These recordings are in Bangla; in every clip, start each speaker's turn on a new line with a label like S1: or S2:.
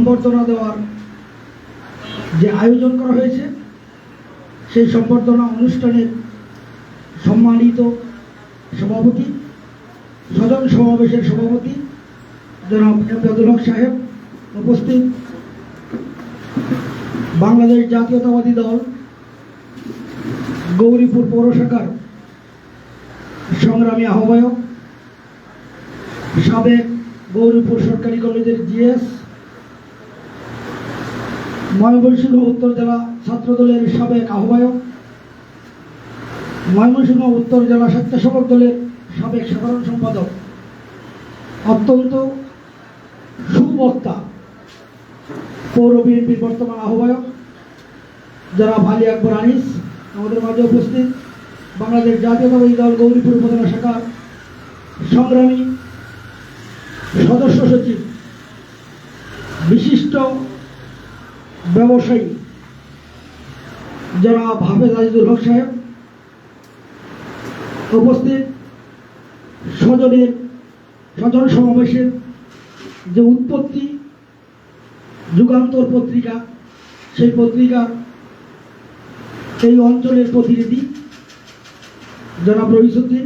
S1: সম্বর্ধনা দেওয়ার যে আয়োজন করা হয়েছে, সেই সম্বর্ধনা অনুষ্ঠানের সম্মানিত সভাপতি, সদন সমাবেশের সভাপতি, জনাব হক সাহেব উপস্থিত। বাংলাদেশ জাতীয়তাবাদী দল, গৌরীপুর পৌর শাখার সংগ্রামী আহ্বায়ক, সাবেক গৌরীপুর সরকারি কলেজের জিএস ময়মনসিংহ উত্তর জেলা ছাত্রদলের সাবেক আহ্বায়ক। ময়মনসিংহ উত্তর জেলা স্বেচ্ছাসেবক দলের সাবেক সাধারণ সম্পাদক। অত্যন্ত সুবক্তা। পৌর বিএনপির বর্তমান আহ্বায়ক। যারা ভালি আকবর আনিস আমাদের মাঝে উপস্থিত। বাংলাদেশ জাতীয়তাবাদী দল গৌরীপুর উপজেলা শাখার সংগ্রামী সদস্য সচিব। বিশিষ্ট ব্যবসায়ী যারা হাফেজ আজিজুল হক সাহেব উপস্থিত স্বজনের স্বজন সমাবেশের যে উৎপত্তি, যুগান্তর পত্রিকা, সেই পত্রিকার এই অঞ্চলের প্রতিনিধি জনাব রহিসুদ্দিন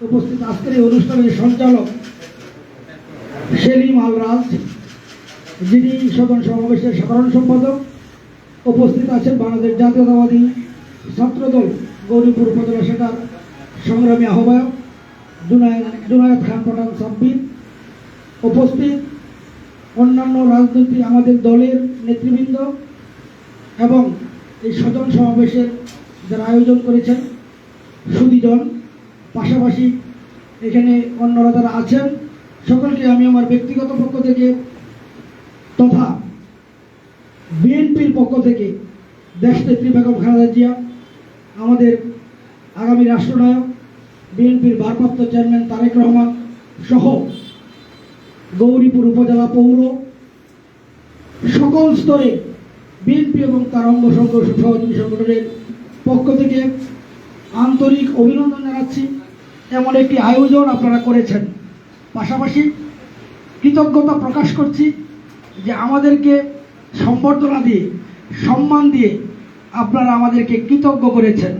S1: উপস্থিত আজকের এই অনুষ্ঠানের সঞ্চালক সেলিম আল রাজ। যিনি সদন সমাবেশের সাধারণ সম্পাদক উপস্থিত আছেন বাংলাদেশ জাতীয়তাবাদী ছাত্রদল গৌরীপুর উপজেলা শাখার সংগ্রামী আহ্বায়ক জুনায়দ জুনায়দ খান পাঠান সাব্বির উপস্থিত অন্যান্য রাজনৈতিক আমাদের দলের নেতৃবৃন্দ এবং এই সদন সমাবেশের যারা আয়োজন করেছেন সুদীজন, পাশাপাশি এখানে অন্যরা যারা আছেন, সকলকে আমি আমার ব্যক্তিগত পক্ষ থেকে তথা বিএনপির পক্ষ থেকে দেশনেত্রী বেগম খালেদা জিয়া, আমাদের আগামী রাষ্ট্রনায়ক, বিএনপির ভারপ্রাপ্ত চেয়ারম্যান তারেক রহমান সহ গৌরীপুর উপজেলা পৌর সকল স্তরে বিএনপি এবং তার অঙ্গ সংঘর্ষ সহযোগী সংগঠনের পক্ষ থেকে আন্তরিক অভিনন্দন জানাচ্ছি। এমন একটি আয়োজন আপনারা করেছেন। পাশাপাশি কৃতজ্ঞতা প্রকাশ করছি। যে আমাদেরকে সম্বর্ধনা দিয়ে, সম্মান দিয়ে আপনারা আমাদেরকে কৃতজ্ঞ করেছেন।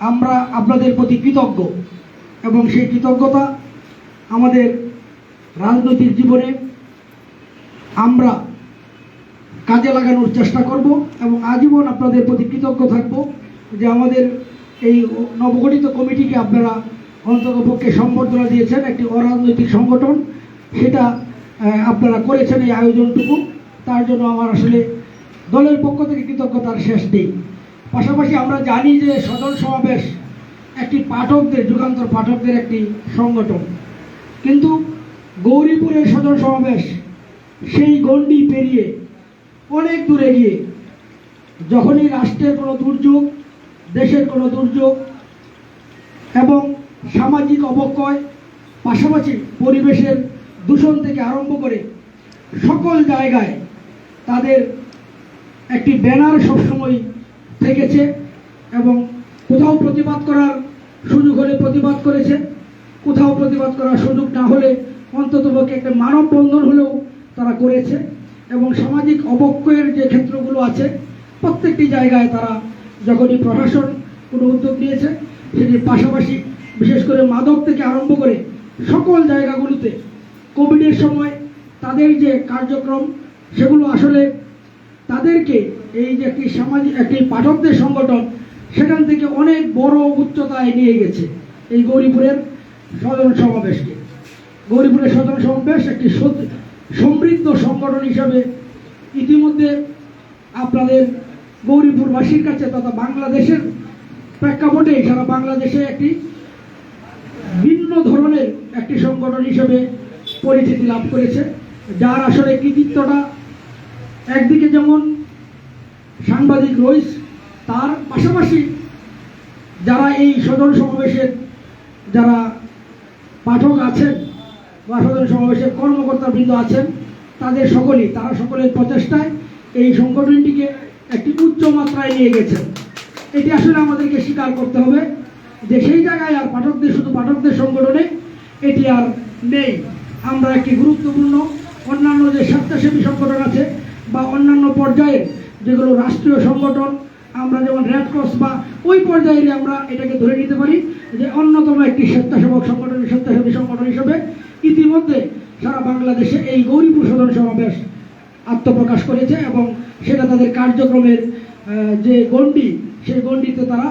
S1: আমরা আপনাদের প্রতি কৃতজ্ঞ এবং সেই কৃতজ্ঞতা আমাদের রাজনৈতিক জীবনে আমরা কাজে লাগানোর চেষ্টা করব এবং আজীবন আপনাদের প্রতি কৃতজ্ঞ থাকব যে আমাদের এই নবগঠিত কমিটিকে আপনারা অন্তত পক্ষে সম্বর্ধনা দিয়েছেন, একটি অরাজনৈতিক সংগঠন। সেটা আপনারা করেছেন এই আয়োজনটুকু। তার জন্য আমার আসলে দলের পক্ষ থেকে কৃতজ্ঞতার শেষ নেই পাশাপাশি আমরা জানি যে সদর সমাবেশ একটি পাঠকদের, যুগান্তর পাঠকদের একটি সংগঠন। কিন্তু গৌরীপুরের সদর সমাবেশ সেই গণ্ডি পেরিয়ে অনেক দূরে গিয়ে, যখনই রাষ্ট্রের কোনো দুর্যোগ, দেশের কোনো দুর্যোগ এবং সামাজিক অবক্ষয়, পাশাপাশি পরিবেশের দূষণ থেকে আরম্ভ করে সকল জায়গায় তাদের একটি ব্যানার সবসময় থেকেছে এবং কোথাও প্রতিবাদ করার সুযোগ হলে প্রতিবাদ করেছে। কোথাও প্রতিবাদ করার সুযোগ না হলে অন্ততপক্ষে একটা মানববন্ধন হলেও তারা করেছে এবং সামাজিক অবক্ষয়ের যে ক্ষেত্রগুলো আছে, প্রত্যেকটি জায়গায় তারা যখনই প্রশাসন কোনো উদ্যোগ নিয়েছে, সেটির পাশাপাশি বিশেষ করে মাদক থেকে আরম্ভ করে সকল জায়গাগুলোতে কোভিডের সময় তাদের যে কার্যক্রম, সেগুলো আসলে তাদেরকে এই যে একটি সামাজিক, একটি পাঠকদের সংগঠন, সেখান থেকে অনেক বড় উচ্চতায় নিয়ে গেছে এই গৌরীপুরের সদন সমাবেশকে। গৌরীপুরের সদন সমাবেশ একটি সমৃদ্ধ সংগঠন হিসাবে ইতিমধ্যে আপনাদের গৌরীপুরবাসীর কাছে তথা বাংলাদেশের প্রেক্ষাপটে সারা বাংলাদেশে একটি ভিন্ন ধরনের একটি সংগঠন হিসেবে পরিচিতি লাভ করেছে। যার আসলে কৃতিত্বটা একদিকে যেমন সাংবাদিক রইস, তার পাশাপাশি যারা এই সদন সমাবেশের যারা পাঠক আছেন বা সদন সমাবেশের কর্মকর্তা বৃন্দ আছেন, তাদের সকলেই, তারা সকলের প্রচেষ্টায় এই সংগঠনটিকে একটি উচ্চ মাত্রায় নিয়ে গেছেন। এটি আসলে আমাদেরকে স্বীকার করতে হবে যে সেই জায়গায় আর পাঠকদের, শুধু পাঠকদের সংগঠনে এটি আর নেই। আমরা একটি গুরুত্বপূর্ণ অন্যান্য যে স্বেচ্ছাসেবী সংগঠন আছে বা অন্যান্য পর্যায়ের যেগুলো রাষ্ট্রীয় সংগঠন, আমরা যেমন রেড ক্রস বা ওই পর্যায়ে আমরা এটাকে ধরে নিতে পারি যে অন্যতম একটি স্বেচ্ছাসেবক সংগঠন, স্বেচ্ছাসেবী সংগঠন হিসেবে ইতিমধ্যে সারা বাংলাদেশে এই গৌরীপুর সদন সমাবেশ আত্মপ্রকাশ করেছে এবং সেটা তাদের কার্যক্রমের যে গণ্ডি, সেই গণ্ডিতে তারা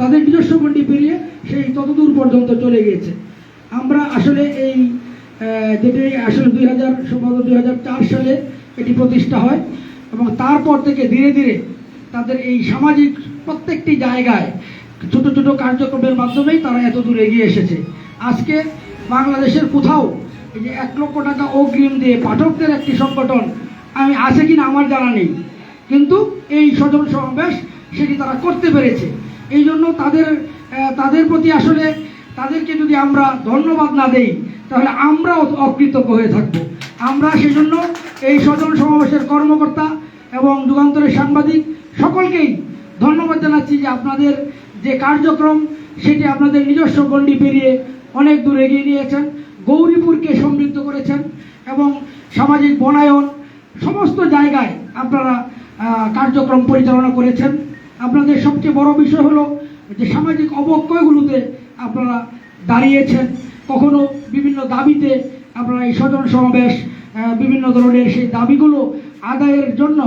S1: তাদের নিজস্ব গণ্ডি পেরিয়ে সেই ততদূর পর্যন্ত চলে গিয়েছে। আমরা আসলে এই যেটি আসলে দুই হাজার, সম্ভবত দুই হাজার চার সালে এটি প্রতিষ্ঠা হয় এবং তারপর থেকে ধীরে ধীরে তাদের এই সামাজিক প্রত্যেকটি জায়গায় ছোট ছোট কার্যক্রমের মাধ্যমেই তারা এত দূর এগিয়ে এসেছে। আজকে বাংলাদেশের কোথাও এই যে এক লক্ষ টাকা অগ্রিম দিয়ে পাঠকদের একটি সংগঠন আমি আছে কিনা আমার জানা নেই। কিন্তু এই স্বজন সমাবেশ সেটি তারা করতে পেরেছে। এই জন্য তাদের তাদের প্রতি আসলে তাদেরকে যদি আমরা ধন্যবাদ না দেই তাহলে আমরাও অকৃতজ্ঞ হয়ে থাকব। আমরা সেই জন্য এই স্বজন সমাবেশের কর্মকর্তা এবং যুগান্তরের সাংবাদিক সকলকেই ধন্যবাদ জানাচ্ছি যে আপনাদের যে কার্যক্রম, সেটি আপনাদের নিজস্ব গণ্ডি পেরিয়ে অনেক দূর এগিয়ে নিয়েছেন, গৌরীপুরকে সমৃদ্ধ করেছেন এবং সামাজিক বনায়ন সমস্ত জায়গায় আপনারা কার্যক্রম পরিচালনা করেছেন। আপনাদের সবচেয়ে বড় বিষয় হলো যে সামাজিক অবক্ষয়গুলোতে আপনারা দাঁড়িয়েছেন। কখনো বিভিন্ন দাবিতে আপনারা এই স্বজন সমাবেশ বিভিন্ন ধরনের সেই দাবিগুলো আদায়ের জন্য,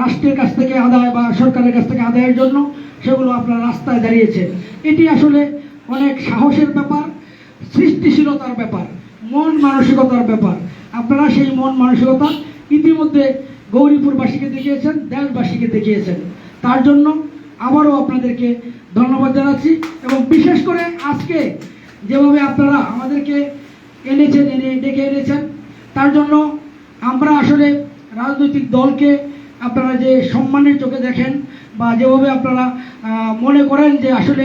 S1: রাষ্ট্রের কাছ থেকে আদায় বা সরকারের কাছ থেকে আদায়ের জন্য সেগুলো আপনারা রাস্তায় দাঁড়িয়েছেন। এটি আসলে অনেক সাহসের ব্যাপার, সৃষ্টিশীলতার ব্যাপার, মন মানসিকতার ব্যাপার। আপনারা সেই মন মানসিকতা ইতিমধ্যে গৌরীপুরবাসীকে দেখিয়েছেন, দেশবাসীকে দেখিয়েছেন। তার জন্য আবারও আপনাদেরকে ধন্যবাদ জানাচ্ছি এবং বিশেষ করে আজকে যেভাবে আপনারা আমাদেরকে এনেছেন, এনে ডেকে এনেছেন, তার জন্য আমরা আসলে রাজনৈতিক দলকে আপনারা যে সম্মানের চোখে দেখেন বা যেভাবে আপনারা মনে করেন যে আসলে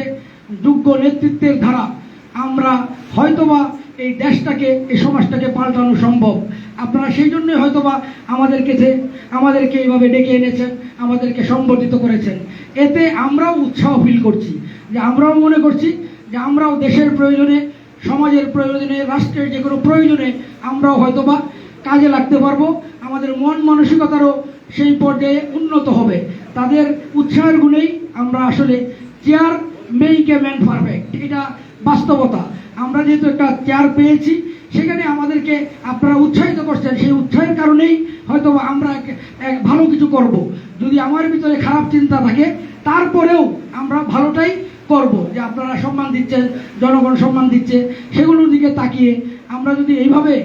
S1: যোগ্য নেতৃত্বের ধারা, আমরা হয়তোবা এই দেশটাকে, এই সমাজটাকে পাল্টানো সম্ভব। আপনারা সেই জন্যই হয়তোবা আমাদেরকে যে, আমাদেরকে এইভাবে ডেকে এনেছেন, আমাদেরকে সংগঠিত করেছেন। এতে আমরাও উৎসাহ ফিল করছি। যে আমরাও মনে করছি যে আমরাও দেশের প্রয়োজনে, সমাজের প্রয়োজনে, রাষ্ট্রের যে কোনো প্রয়োজনে আমরাও হয়তোবা কাজে লাগতে পারব। আমাদের মন মানসিকতারও সেই পর্যায়ে উন্নত হবে। তাদের উৎসাহের গুণেই আমরা আসলে চেয়ার এ ম্যান পারফেক্ট এটা বাস্তবতা। আমরা যেহেতু একটা চেয়ার পেয়েছি, সেখানে আমাদেরকে আপনারা উৎসাহিত করছেন। সেই উৎসাহের কারণেই হয়তো আমরা ভালো কিছু করব। যদি আমার ভিতরে খারাপ চিন্তা থাকে, তারপরেও আমরা ভালোটাই করব যে আপনারা সম্মান দিচ্ছেন জনগণ সম্মান দিচ্ছে, সেগুলোর দিকে তাকিয়ে আমরা যদি এইভাবে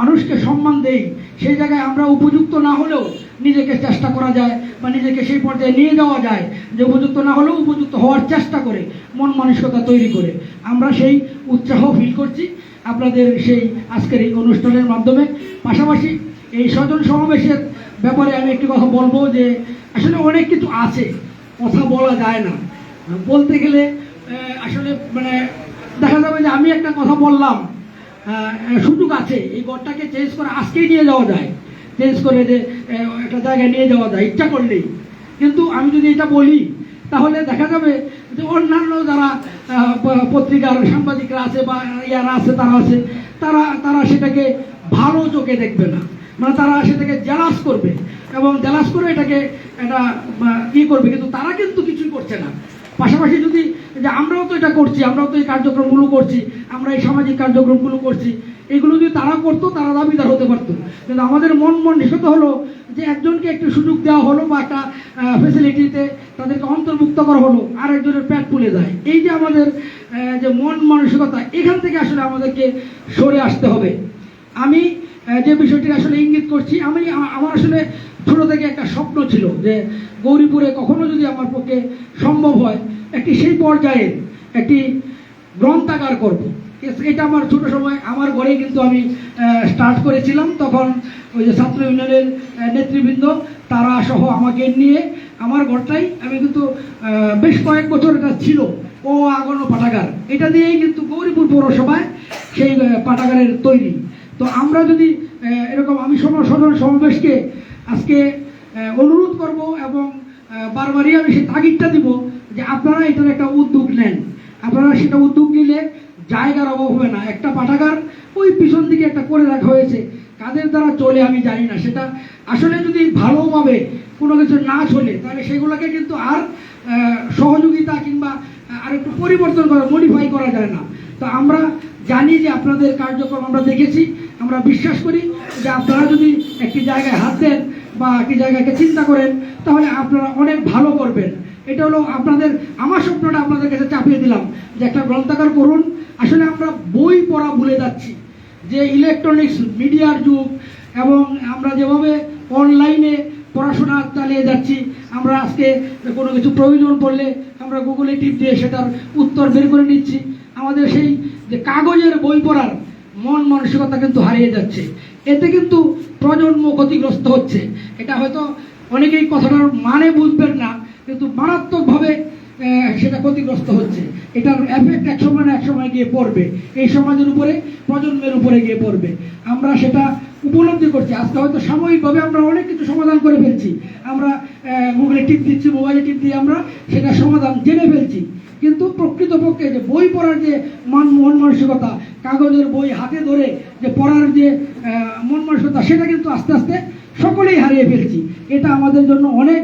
S1: মানুষকে সম্মান দেই, সেই জায়গায় আমরা উপযুক্ত না হলেও নিজেকে চেষ্টা করা যায় বা নিজেকে সেই পর্যায়ে নিয়ে যাওয়া যায় যে উপযুক্ত না হলেও উপযুক্ত হওয়ার চেষ্টা করে, মন মানসিকতা তৈরি করে। আমরা সেই উৎসাহ ফিল করছি আপনাদের সেই আজকের এই অনুষ্ঠানের মাধ্যমে। পাশাপাশি এই স্বজন সমাবেশের ব্যাপারে আমি একটি কথা বলব যে আসলে অনেক কিছু আছে, কথা বলা যায় না। বলতে গেলে আসলে মানে দেখা যাবে যে আমি একটা কথা বললাম সুযোগ আছে, এই ঘরটাকে চেঞ্জ করে আজকেই নিয়ে যাওয়া যায়। চেঞ্জ করে যে একটা জায়গায় নিয়ে যাওয়া যায়, ইচ্ছা করলেই। কিন্তু আমি যদি এটা বলি, তাহলে দেখা যাবে যে অন্যান্য যারা পত্রিকার সাংবাদিকরা আছে বা ইয়ারা আছে, তারা আছে, তারা তারা সেটাকে ভালো চোখে দেখবে না। মানে তারা সেটাকে জেলাস করবে এবং জেলাস করে এটাকে এটা ই করবে, কিন্তু তারা কিন্তু কিছুই করছে না। পাশাপাশি যদি যে আমরাও তো এটা করছি, আমরাও তো এই কার্যক্রমগুলো করছি, আমরা এই সামাজিক কার্যক্রমগুলো করছি, এগুলো যদি তারা করতো, তারা দাবিদার হতে পারতো। কিন্তু আমাদের মন মন নিষেধ হলো যে একজনকে একটু সুযোগ দেওয়া হলো বা একটা ফেসিলিটিতে তাদেরকে অন্তর্ভুক্ত করা হলো আর একজনের পেট ফুলে যায়। এই যে আমাদের যে মন মানসিকতা, এখান থেকে আসলে আমাদেরকে সরে আসতে হবে। আমি যে বিষয়টি আসলে ইঙ্গিত করছি, আমি আমার আসলে ছোট থেকে একটা স্বপ্ন ছিল যে গৌরীপুরে কখনো যদি আমার পক্ষে সম্ভব হয়, একটি সেই পর্যায়ে একটি গ্রন্থাগার করব। এটা আমার ছোট সময়, আমার ঘরেই কিন্তু আমি স্টার্ট করেছিলাম। তখন ওই যে ছাত্র ইউনিয়নের নেতৃবৃন্দ, তারা সহ আমাকে নিয়ে আমার ঘরটাই আমি কিন্তু বেশ কয়েক বছর এটা ছিল। ও আগনো পাঠাগার। এটা দিয়েই কিন্তু গৌরীপুর পৌরসভায় সেই পাঠাগারের তৈরি। তো আমরা যদি এরকম আমি সম, সদর সমাবেশকে আজকে অনুরোধ করব এবং বারবারই আমি সেই তাগিদটা দিব যে আপনারা এটার একটা উদ্যোগ নেন। আপনারা সেটা উদ্যোগ নিলে জায়গার অভাব হবে না। একটা পাঠাগার ওই পিছন দিকে একটা করে রাখা হয়েছে। কাদের দ্বারা চলে আমি জানি না। সেটা আসলে যদি ভালোভাবে কোনো কিছু না চলে, তাহলে সেগুলোকে কিন্তু আর সহযোগিতা কিংবা আর একটু পরিবর্তন করা মডিফাই করা যায় না। তো আমরা জানি যে আপনাদের কার্যক্রম আমরা দেখেছি। আমরা বিশ্বাস করি যে আপনারা যদি একটি জায়গায় হাত দেন বা একটি জায়গাকে চিন্তা করেন, তাহলে আপনারা অনেক ভালো করবেন। এটা হলো আপনাদের, আমার স্বপ্নটা আপনাদের কাছে চাপিয়ে দিলাম যে একটা গ্রন্থাগার করুন। আসলে আমরা বই পড়া ভুলে যাচ্ছি। যে ইলেকট্রনিক্স মিডিয়ার যুগ এবং আমরা যেভাবে অনলাইনে পড়াশোনা চালিয়ে যাচ্ছি, আমরা আজকে কোনো কিছু প্রয়োজন পড়লে আমরা গুগলে টিপ দিয়ে সেটার উত্তর বের করে নিচ্ছি। আমাদের সেই যে কাগজের বই পড়ার মন মানসিকতা কিন্তু হারিয়ে যাচ্ছে। এতে কিন্তু প্রজন্ম ক্ষতিগ্রস্ত হচ্ছে। এটা হয়তো অনেকেই কথাটার মানে বুঝবেন না, কিন্তু মারাত্মকভাবে সেটা ক্ষতিগ্রস্ত হচ্ছে। এটার এফেক্ট এক সময় না এক সময় গিয়ে পড়বে। এই সমাজের উপরে, প্রজন্মের উপরে গিয়ে পড়বে। আমরা সেটা উপলব্ধি করছি। আজকে হয়তো সাময়িকভাবে আমরা অনেক কিছু সমাধান করে ফেলছি। আমরা গুগলে টিপ দিচ্ছি, মোবাইলে টিপ দিয়ে আমরা সেটা সমাধান জেনে ফেলছি। কিন্তু প্রকৃতপক্ষে যে বই পড়ার যে মান মন মানসিকতা, কাগজের বই হাতে ধরে যে পড়ার যে মন মানসিকতা, সেটা কিন্তু আস্তে আস্তে সকলেই হারিয়ে ফেলছি। এটা আমাদের জন্য অনেক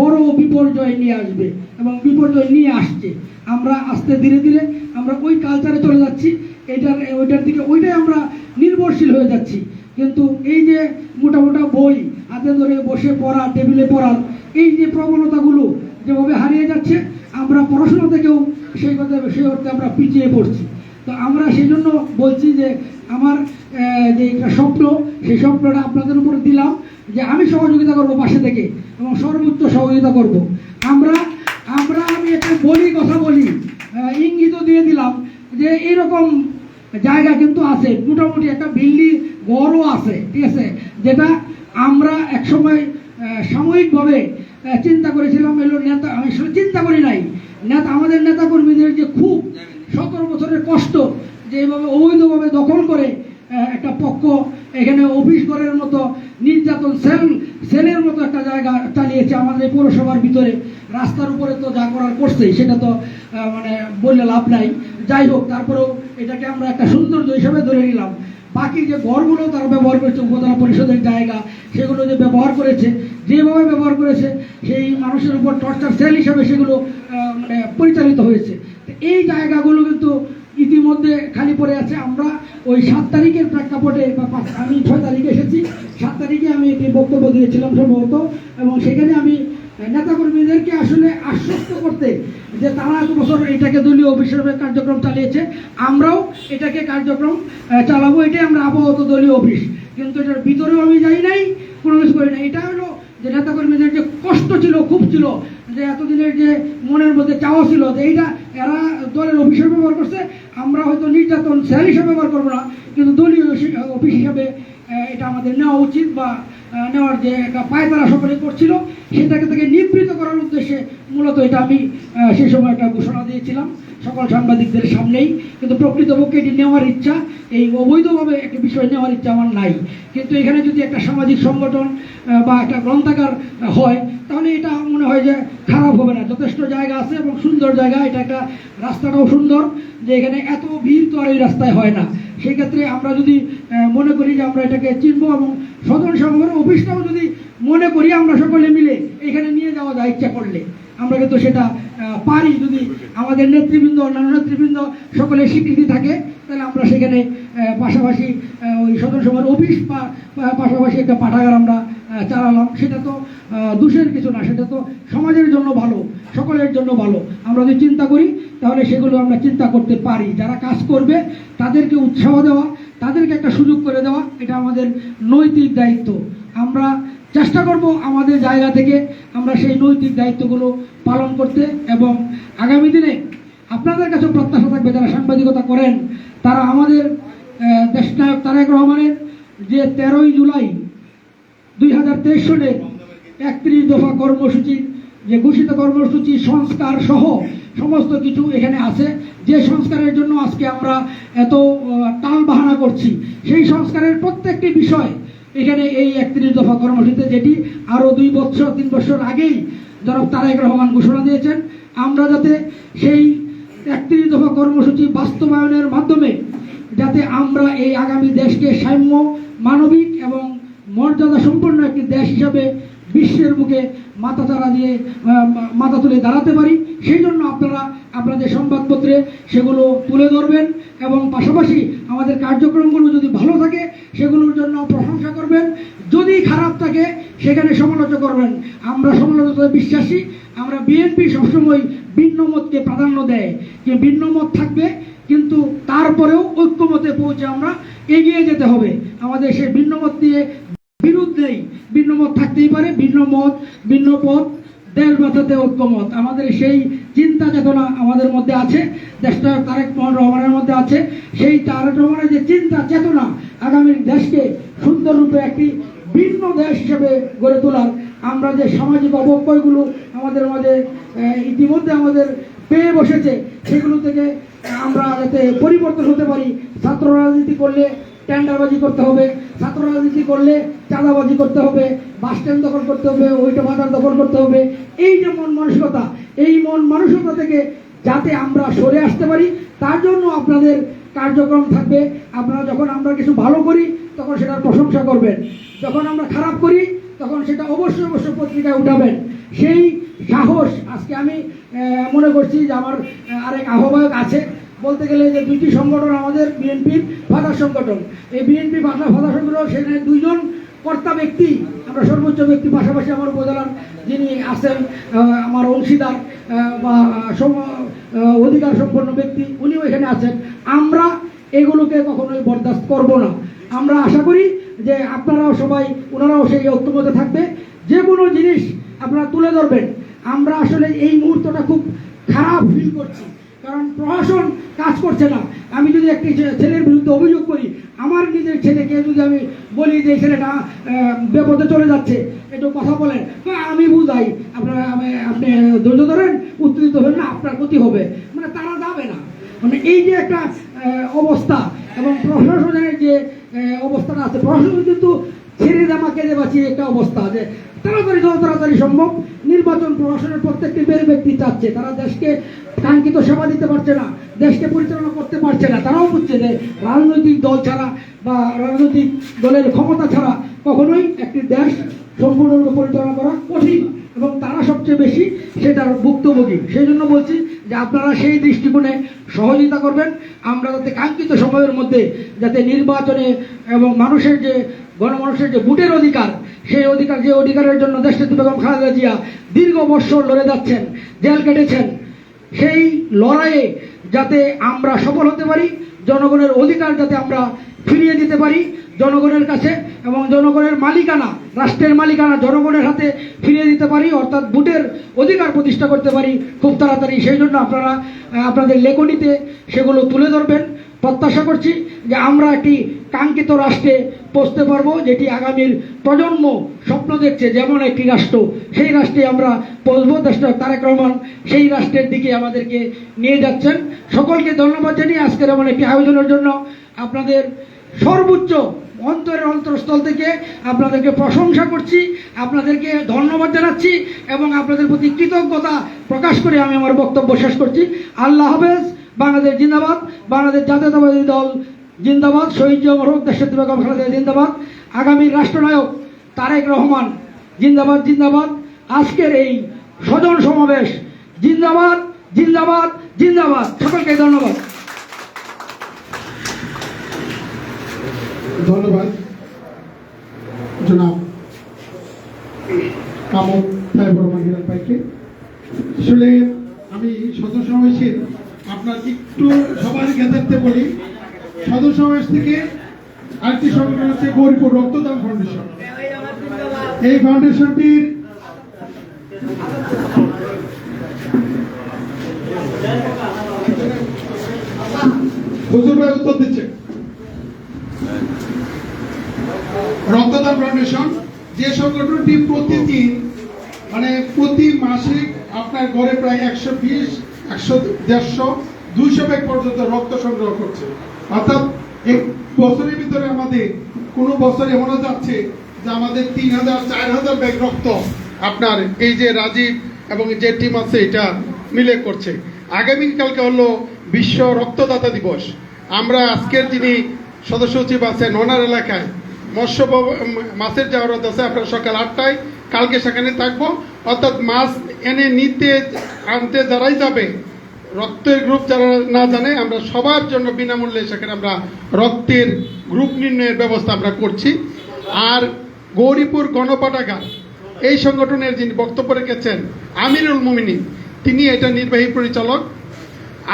S1: বড় বিপর্যয় নিয়ে আসবে এবং বিপর্যয় নিয়ে আসছে। আমরা আস্তে ধীরে ধীরে আমরা ওই কালচারে চলে যাচ্ছি। এটার, ওইটার দিকে, ওইটাই আমরা নির্ভরশীল হয়ে যাচ্ছি। কিন্তু এই যে মোটা মোটা বই, হাতে ধরে বসে পড়া, টেবিলে পড়ার, এই যে প্রবণতাগুলো যেভাবে হারিয়ে যাচ্ছে আমরা পড়াশোনা থেকেও সেই কথা সেই অর্থে আমরা পিছিয়ে পড়ছি। তো আমরা সেই জন্য বলছি যে আমার যে একটা স্বপ্ন সেই স্বপ্নটা আপনাদের উপরে দিলাম যে আমি সহযোগিতা করব পাশে থেকে এবং সর্বোচ্চ সহযোগিতা করব। আমরা আমরা আমি একটা বলি কথা বলি আহ, ইঙ্গিতও দিয়ে দিলাম যে এইরকম জায়গা কিন্তু আছে মোটামুটি একটা বিল্ডিং ঘরও আছে ঠিক আছে যেটা আমরা একসময় সাময়িকভাবে চিন্তা করেছিলাম, এলো নেতা, আমি চিন্তা করি নাই। নেতা, আমাদের নেতা কর্মীদের যে খুব সতেরো বছরের কষ্ট যে এইভাবে অবৈধভাবে দখল করে একটা পক্ষ এখানে অফিস ঘরের মতো, নির্যাতন সেল, সেলের মতো একটা জায়গা চালিয়েছে আমাদের পৌরসভার ভিতরে। রাস্তার উপরে তো যা করার করছেই সেটা তো মানে বললে লাভ নাই। যাই হোক, তারপরেও এটাকে আমরা একটা সৌন্দর্য হিসেবে ধরে নিলাম। বাকি যে ঘরগুলো তারা ব্যবহার করেছে, উপজেলা পরিষদের জায়গা, সেগুলো যে ব্যবহার করেছে যেভাবে ব্যবহার করেছে, সেই মানুষের উপর টর্চার সেল হিসাবে সেগুলো মানে পরিচালিত হয়েছে। এই জায়গাগুলো কিন্তু ইতিমধ্যে খালি পড়ে আছে। আমরা ওই সাত তারিখের প্রেক্ষাপটে বা আমি ছয় তারিখে এসেছি। সাত তারিখে আমি একটি বক্তব্য দিয়েছিলাম সম্ভবত। এবং সেখানে আমি নেতাকর্মীদেরকে আসলে আশ্বস্ত করতে যে তারা এত বছর এটাকে দলীয় অফিস হিসেবে কার্যক্রম চালিয়েছে, আমরাও এটাকে কার্যক্রম চালাবো। এটাই আমরা আপাতত দলীয় অফিস। কিন্তু এটার ভিতরেও আমি যাই নাই কোনো কিছু করি না এটা হলো যে নেতাকর্মীদের যে কষ্ট ছিল, খুব ছিল, যে এতদিনের যে মনের মধ্যে চাওয়া ছিল যে এইটা এরা দলের অফিস ব্যবহার করছে, আমরা হয়তো নির্যাতন সেল হিসেবে ব্যবহার করব না, কিন্তু দলীয় অফিস- অফিস হিসাবে এটা আমাদের নেওয়া উচিত বা নেওয়ার যে একটা পায়তারা সকলে করছিল, সেটাকে থেকে নিবৃত করার উদ্দেশ্যে মূলত এটা আমি সেই সময় একটা ঘোষণা দিয়েছিলাম। সকল সাংবাদিকদের সামনেই, কিন্তু প্রকৃতপক্ষে এটি নেওয়ার ইচ্ছা, এই অবৈধভাবে একটি বিষয় নেওয়ার ইচ্ছা আমার নাই। কিন্তু এখানে যদি একটা সামাজিক সংগঠন বা একটা গ্রন্থাগার হয়, তাহলে এটা মনে হয় যে খারাপ হবে না। যথেষ্ট জায়গা আছে এবং সুন্দর জায়গা, এটা একটা রাস্তাটাও সুন্দর, যে এখানে এত ভিড় তো আর এই রাস্তায় হয় না। সেই ক্ষেত্রে আমরা যদি মনে করি যে আমরা এটাকে চিনবো এবং সদন সমাবেশের অফিসটাও যদি মনে করি আমরা সকলে মিলে, এখানে নিয়ে যাওয়া যায় ইচ্ছা করলে। আমরা কিন্তু সেটা পারি যদি আমাদের নেতৃবৃন্দ, অন্যান্য নেতৃবৃন্দ সকলে স্বীকৃতি থাকে, তাহলে আমরা সেখানে পাশাপাশি ওই সদন সভার অফিস বা পাশাপাশি একটা পাঠাগার আমরা চালালাম। সেটা তো দোষের কিছু না, সেটা তো সমাজের জন্য ভালো, সকলের জন্য ভালো। আমরা যদি চিন্তা করি, তাহলে সেগুলো আমরা চিন্তা করতে পারি। যারা কাজ করবে, তাদেরকে উৎসাহ দেওয়া, তাদেরকে একটা সুযোগ করে দেওয়া, এটা আমাদের নৈতিক দায়িত্ব। আমরা চেষ্টা করব আমাদের জায়গা থেকে আমরা সেই নৈতিক দায়িত্বগুলো পালন করতে এবং আগামী দিনে আপনাদের কাছে প্রত্যাশা থাকবে যারা সাংবাদিকতা করেন, তারা আমাদের দেশনায়ক তারেক রহমানের যে তেরোই জুলাই দুই হাজার তেইশ সনের একত্রিশ দফা কর্মসূচি, যে ঘোষিত কর্মসূচি, সংস্কার সহ সমস্ত কিছু এখানে আছে, যে সংস্কারের জন্য আজকে আমরা এত টাল বাহানা করছি, সেই সংস্কারের প্রত্যেকটি বিষয় এখানে এই একত্রিশ দফা কর্মসূচিতে যেটি আরও দুই বছর, তিন বছর আগেই জনাব তারেক রহমান ঘোষণা দিয়েছেন, আমরা যাতে সেই একত্রিশ দফা কর্মসূচি বাস্তবায়নের মাধ্যমে যাতে আমরা এই আগামী দেশকে সাম্য, মানবিক এবং মর্যাদা সম্পন্ন একটি দেশ হিসাবে বিশ্বের মুখে মাথা চারা দিয়ে মাথা তুলে দাঁড়াতে পারি। সেই জন্য আপনারা আপনাদের সংবাদপত্রে সেগুলো তুলে ধরবেন এবং পাশাপাশি আমাদের কার্যক্রমগুলো যদি ভালো থাকে, সেগুলোর জন্য প্রশংসা করবেন। যদি খারাপ থাকে, সেখানে সমালোচনা করবেন। আমরা সমালোচনায় বিশ্বাসী, আমরা বিএনপি সবসময় ভিন্ন মতকে প্রাধান্য দেয়। যে ভিন্ন মত থাকবে, কিন্তু তারপরেও ঐক্যমতে পৌঁছে আমরা এগিয়ে যেতে হবে। আমাদের সেই ভিন্ন মত নিয়ে বিরুদ্ধেই ভিন্ন মত থাকতেই পারে, ভিন্ন মত, ভিন্ন পথ, দেশ বাঁচাতে ঐক্যমত। আমাদের সেই চিন্তা চেতনা আমাদের মধ্যে আছে দেশটা তারেক মোহন রহমানের মধ্যে আছে। সেই তারেক রহমানের যে চিন্তা চেতনা আগামী দেশকে সুন্দর রূপে একটি ভিন্ন দেশ হিসেবে গড়ে তোলার, আমরা যে সামাজিক অবক্ষয়গুলো আমাদের মাঝে ইতিমধ্যে আমাদের পেয়ে বসেছে, সেগুলো থেকে আমরা যাতে পরিবর্তন হতে পারি, ছাত্র রাজনীতি করলে টেন্ডারবাজি করতে হবে ছাত্র রাজনীতি করলে চাঁদাবাজি করতে হবে, বাস স্ট্যান্ড দখল করতে হবে ওইটা বাজার দখল করতে হবে। এই যে মন মানসিকতা, এই মন মানসিকতা থেকে যাতে আমরা সরে আসতে পারি, তার জন্য আপনাদের কার্যক্রম থাকবে। আপনারা যখন আমরা কিছু ভালো করি, তখন সেটার প্রশংসা করবেন। যখন আমরা খারাপ করি, তখন সেটা অবশ্যই অবশ্যই পত্রিকায় উঠাবেন। সেই সাহস আজকে আমি মনে করছি যে আমার আরেক আহ্বায়ক আছে। বলতে গেলে যে দুইটি সংগঠন আমাদের, বিএনপির ফাদার সংগঠন। এই বিএনপি ভাষা ফাদার সংগঠন সেখানে দুইজন কর্তা ব্যক্তি, আমরা সর্বোচ্চ ব্যক্তি পাশাপাশি আমার উপজেলার যিনি আছেন আমার অংশীদার বা অধিকার সম্পন্ন ব্যক্তি, উনিও এখানে আছেন। আমরা এগুলোকে কখনোই বরদাস্ত করব না। আমরা আশা করি যে আপনারাও সবাই, ওনারাও সেই ঐক্যমতে থাকবে। যে কোনো জিনিস আপনারা তুলে ধরবেন। আমরা আসলে এই মুহূর্তটা খুব খারাপ ফিল করছি। কারণ প্রশাসন কাজ করছে না। আমি যদি একটি ছেলের বিরুদ্ধে অভিযোগ করি, আমার নিজের ছেলেকে যদি আমি বলি যে ছেলেটা বিপদে চলে যাচ্ছে, একটু কথা বলেন। আমি বুঝাই। আপনারা আপনি ধৈর্য ধরেন উত্তেজিত হবেন না, আপনার ক্ষতি হবে। মানে তারা যাবে না। মানে এই যে একটা অবস্থা এবং প্রশাসনের যে অবস্থাটা আছে, প্রশাসন কিন্তু ছেড়ে জামাকে বাঁচিয়ে একটা অবস্থা যে তাড়াতাড়ি যত তাড়াতাড়ি সম্ভব। নির্বাচন প্রশাসনের প্রত্যেকটি বের ব্যক্তি চাচ্ছে। তারা দেশকে কাঙ্ক্ষিত সেবা দিতে পারছে না, দেশকে পরিচালনা করতে পারছে না। তারাও বুঝছে যে রাজনৈতিক দল ছাড়া বা রাজনৈতিক দলের ক্ষমতা ছাড়া কখনোই একটি দেশ সম্পূর্ণরূপে পরিচালনা করা কঠিন এবং তারা সবচেয়ে বেশি সেটার ভুক্তভোগী। সেই জন্য বলছি যে আপনারা সেই দৃষ্টিকোণে সহযোগিতা করবেন। আমরা যাতে কাঙ্ক্ষিত সময়ের মধ্যে যাতে নির্বাচনে এবং মানুষের যে গণমানুষের যে ভোটের অধিকার, সেই অধিকার, যে অধিকারের জন্য দেশনেত্রী বেগম খালেদা জিয়া দীর্ঘ বৎসর লড়ে যাচ্ছেন, জেল কেটেছেন, সেই লড়াইয়ে যাতে আমরা সফল হতে পারি, জনগণের অধিকার যাতে আমরা ফিরিয়ে দিতে পারি জনগণের কাছে এবং জনগণের মালিকানা, রাষ্ট্রের মালিকানা জনগণের হাতে ফিরিয়ে দিতে পারি, অর্থাৎ ভোটের অধিকার প্রতিষ্ঠা করতে পারি খুব তাড়াতাড়ি। সেই জন্য আপনারা আপনাদের লেখনীতে সেগুলো তুলে ধরবেন। প্রত্যাশা করছি যে আমরা একটি কাঙ্ক্ষিত রাষ্ট্রে পৌঁছতে পারব, যেটি আগামীর প্রজন্ম স্বপ্ন দেখছে যেমন একটি রাষ্ট্র। সেই রাষ্ট্রে আমরা পৌঁছবো। দেশটা তারেক রহমান সেই রাষ্ট্রের দিকে আমাদেরকে নিয়ে যাচ্ছেন। সকলকে ধন্যবাদ জানিয়ে আজকের এমন একটি আয়োজনের জন্য আপনাদের সর্বোচ্চ অন্তরের অন্তরস্থল থেকে আপনাদেরকে প্রশংসা করছি, আপনাদেরকে ধন্যবাদ জানাচ্ছি এবং আপনাদের প্রতি কৃতজ্ঞতা প্রকাশ করে আমি আমার বক্তব্য শেষ করছি। আল্লাহ হাফেজ। বাংলাদেশ জিন্দাবাদ, বাংলাদেশ জাতীয়তাবাদী দল জিন্দাবাদ, শহীদ জিয়া মরহক দেশের বেগম খালেদা জিন্দাবাদ, আগামী রাষ্ট্রনায়ক তারেক রহমান জিন্দাবাদ জিন্দাবাদ। আজকের এই স্বজন সমাবেশ, জিন্দাবাদ জিন্দাবাদ জিন্দাবাদ। সকলকে ধন্যবাদ।
S2: ধন্যবাদ। জনাব কামক সাহেব রহমান আসলে আমি সদস্য সমাবেশের আপনার একটু সবার জ্ঞাতার্থে বলি সদস্য সমাজ থেকে আরেকটি সংগঠন হচ্ছে গৌরীপুর রক্তদান ফাউন্ডেশন এই ফাউন্ডেশনটির হুজুর উত্তর দিচ্ছে। রক্তদান ফাউন্ডেশন যে সংগঠনটি প্রতিদিন মানে প্রতি মাসে আপনার ঘরে প্রায় একশো বিশ একশো, দেড়শো, দুইশো ব্যাগ পর্যন্ত রক্ত সংগ্রহ করছে। অর্থাৎ এক বছরের ভিতরে আমাদের কোনো বছর এমনও যাচ্ছে যে আমাদের তিন হাজার, চার হাজার ব্যাগ রক্ত আপনার এই যে রাজীব এবং যে টিম আছে এটা মিলে করছে। আগামীকালকে হলো বিশ্ব রক্তদাতা দিবস। আমরা আজকের যিনি সদস্য সচিব আছেন ওনার এলাকায় মৎস্য মাছের জাওরাত আছে। আপনারা সকাল আটটায়, কালকে সেখানে থাকব। অর্থাৎ মাছ এনে নিতে আনতে যারাই যাবে। রক্তের গ্রুপ যারা না জানে, আমরা সবার জন্য বিনামূল্যে সেখানে আমরা রক্তের গ্রুপ নির্ণয়ের ব্যবস্থা আমরা করছি। আর গৌরীপুর গণপাঠাগার, এই সংগঠনের যিনি বক্তব্য রেখেছেন, আমিরুল মুমিনিন তিনি এটা নির্বাহী পরিচালক।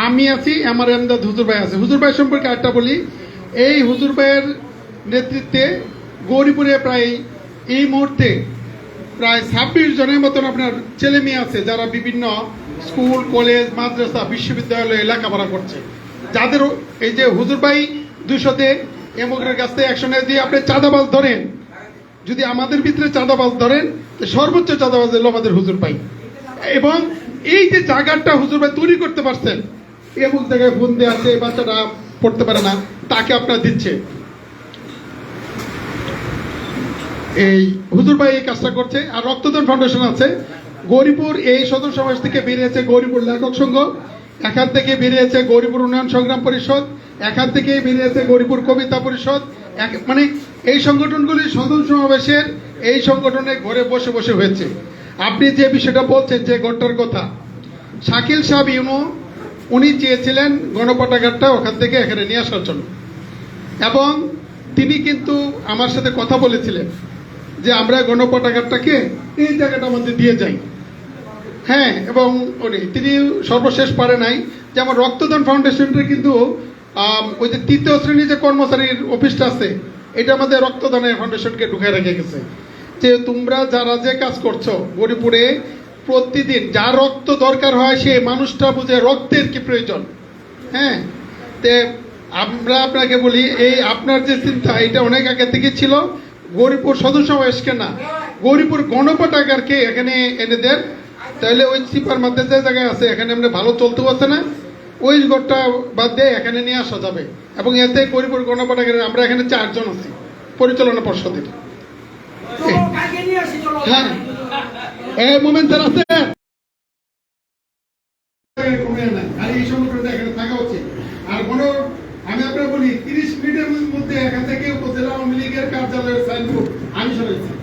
S2: আমি আছি, আমার এমদাদ হুজুর ভাই আছে। হুজুর ভাই সম্পর্কে একটা বলি, এই হুজুর ভাইয়ের নেতৃত্বে গৌরীপুরে প্রায় এই মুহূর্তে প্রায় ছাব্বিশ জনের মতন আপনার ছেলে মেয়ে আছে যারা বিভিন্ন স্কুল, কলেজ, মাদ্রাসা, বিশ্ববিদ্যালয়ে লেখাপড়া করছে। যাদের এই যে হুজুর ভাই দুশোতে এমকের কাছ থেকে একশো দিয়ে আপনি চাঁদাবাজ ধরেন। যদি আমাদের ভিতরে চাঁদাবাজ ধরেন সর্বোচ্চ চাঁদাবাজ হলো আমাদের হুজুর ভাই। এবং এই যে জায়গাটা হুজুর ভাই তৈরি করতে পারছেন এমন জায়গায় ফোন দিয়ে আছে বাচ্চাটা পড়তে পারে না, তাকে আপনার দিচ্ছে। এই হুজুর ভাই এই কাজটা করছে। আর রক্তদান ফাউন্ডেশন আছে। গৌরীপুর এই সদর সমাজ থেকে বেরিয়েছে গৌরীপুর লেখক সংঘ। এখান থেকে বেরিয়েছে গৌরীপুর উন্নয়ন সংগ্রাম পরিষদ। এখান থেকে বেরিয়েছে গৌরীপুর কবিতা পরিষদ। মানে এই সংগঠনগুলি সদর সমাবেশের এই সংগঠনে ঘরে বসে বসে হয়েছে। আপনি যে বিষয়টা বলছেন যে ঘরটার কথা, শাকিল সাহেব ইউনো, উনি চেয়েছিলেন গণপটাঘাটটা ওখান থেকে এখানে নিয়ে আসার জন্য। এবং তিনি কিন্তু আমার সাথে কথা বলেছিলেন। যে আমরা গণপটাঘাটটাকে এই জায়গাটা মধ্যে দিয়ে যাই। হ্যাঁ এবং উনি তিনি সর্বশেষ পারে নাই। যে আমার রক্তদান ফাউন্ডেশনটা কিন্তু ওই যে তৃতীয় শ্রেণির যে কর্মচারীর অফিসটা আছে, এটা আমাদের রক্তদানের ফাউন্ডেশনকে ঢুকে রেখে গেছে। যে তোমরা যারা যে কাজ করছ গরিপুরে প্রতিদিন যার রক্ত দরকার হয় সে মানুষটা বুঝে রক্তের কি প্রয়োজন। হ্যাঁ তে আমরা আপনাকে বলি, এই আপনার যে চিন্তা, এটা অনেক আগে থেকে ছিল। গৌরীপুর সদস্য বয়স্কে না। গৌরীপুর গণপটাগারকে এখানে এনে দেন। তাহলে ওই সিপার মধ্যে যে জায়গায় আছে এখানে আমরা ভালো চলতে পারছে না। ওই ঘরটা বাদ দিয়ে এখানে নিয়ে আসা যাবে। এবং এতে গৌরীপুর গণপটাগারের আমরা এখানে চারজন আছি পরিচালনা পর্ষদের। হ্যাঁ। মোমেন্ট স্যার আছে? আর এই সংগঠনটা এখানে থাকা উচিত। আর কোন আমি আপনার বলি তিরিশ মিনিটের মধ্যে এখান থেকে উপজেলা আওয়ামী লীগের কার্যালয়ের সাইনবোর্ড আমি সরাইছি।